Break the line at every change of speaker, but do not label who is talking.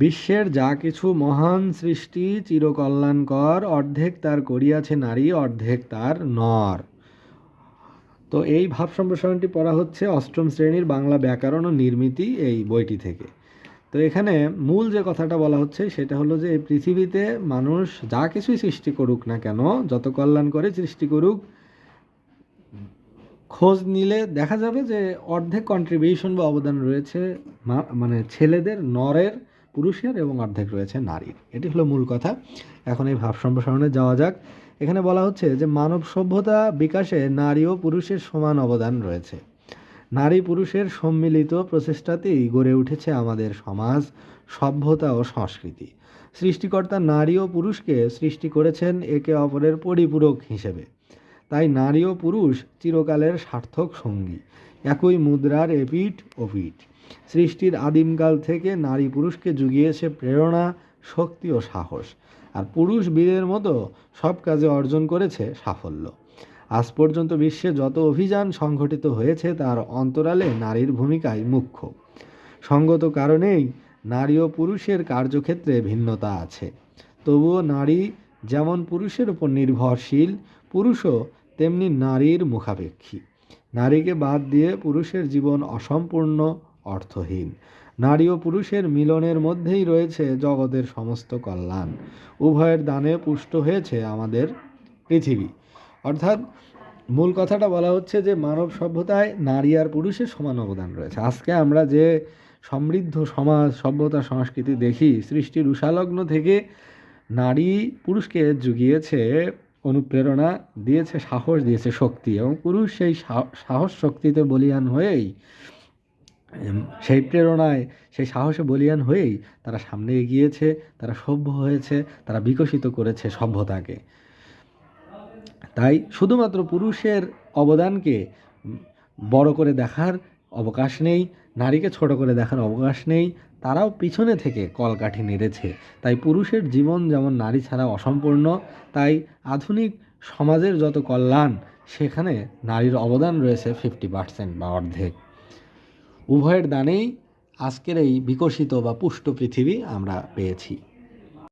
বিশ্বের যা কিছু মহান সৃষ্টি চিরকল্যাণকর, অর্ধেক তার করিয়াছে নারী, অর্ধেক তার নর। তো এই ভাব সম্প্রসারণটি পড়া হচ্ছে অষ্টম শ্রেণির বাংলা ব্যাকরণ ও নির্মিতি এই বইটি থেকে। তো এখানে মূল যে কথাটা বলা হচ্ছে সেটা হলো যে, এই পৃথিবীতে মানুষ যা কিছুই সৃষ্টি করুক না কেন, যত কল্যাণ করে সৃষ্টি করুক, খোঁজ নিলে দেখা যাবে যে অর্ধেক কন্ট্রিবিউশন বা অবদান রয়েছে মানে ছেলেদের, নরের পুরুষের এবং অর্ধেক রয়েছে নারীর। এটি হলো মূল কথা। এখন এই ভাব সম্প্রসারণে যাওয়া যাক। এখানে বলা হচ্ছে যে মানব সভ্যতা বিকাশে নারী ও পুরুষের সমান অবদান রয়েছে। নারী পুরুষের সম্মিলিত প্রচেষ্টাতেই গড়ে উঠেছে আমাদের সমাজ, সভ্যতা ও সংস্কৃতি। সৃষ্টিকর্তা নারী ও পুরুষকে সৃষ্টি করেছেন একে অপরের পরিপূরক হিসেবে। তাই নারী ও পুরুষ চিরকালের সার্থক সঙ্গী। একই মুদ্রার এপিঠ ওপিঠ সৃষ্টির আদিমকাল থেকে নারী পুরুষকে জুগিয়েছে প্রেরণা, শক্তি ও সাহস। আর পুরুষ বীরের মতো সব কাজে অর্জন করেছে সাফল্য। আজ পর্যন্ত বিশ্বে যত অভিযান সংঘটিত হয়েছে, তার অন্তরালে নারীর ভূমিকাই মুখ্য। সঙ্গত কারণেই নারী ও পুরুষের কার্যক্ষেত্রে ভিন্নতা আছে। তবুও নারী যেমন পুরুষের উপর নির্ভরশীল, পুরুষও তেমনি নারীর মুখাপেক্ষী। নারীকে বাদ দিয়ে পুরুষের জীবন অসম্পূর্ণ, অর্থহীন। নারী ও পুরুষের মিলনের মধ্যেই রয়েছে জগতের সমস্ত কল্যাণ। উভয়ের দানে পুষ্ট হয়েছে আমাদের পৃথিবী। অর্থাৎ মূল কথাটা বলা হচ্ছে যে মানব সভ্যতায় নারী আর পুরুষের সমান অবদান রয়েছে। আজকে আমরা যে সমৃদ্ধ সমাজ, সভ্যতা, সংস্কৃতি দেখি, সৃষ্টির উষালগ্ন থেকে নারী পুরুষকে জুগিয়েছে অনুপ্রেরণা দিয়েছে, সাহস দিয়েছে শক্তি এবং পুরুষ সেই সাহস শক্তিতে বলিয়ান হয়েই সেই প্রেরণায়, সেই সাহসে বলিয়ান হয়েই তারা সামনে এগিয়েছে, তারা সভ্য হয়েছে, তারা বিকশিত করেছে সভ্যতাকে। তাই শুধুমাত্র পুরুষের অবদানকে বড় করে দেখার অবকাশ নেই, নারীকে ছোট করে দেখার অবকাশ নেই, তারাও পিছনে থেকে কলকাঠি নেড়েছে। তাই পুরুষের জীবন যেমন নারী ছাড়া অসম্পূর্ণ, তাই আধুনিক সমাজের যত কল্যাণ, সেখানে নারীর অবদান রয়েছে ফিফটি পার্সেন্ট বা অর্ধেক। উভয়ের দানেই আজকের এই বিকশিত বা পুষ্ট পৃথিবী আমরা পেয়েছি।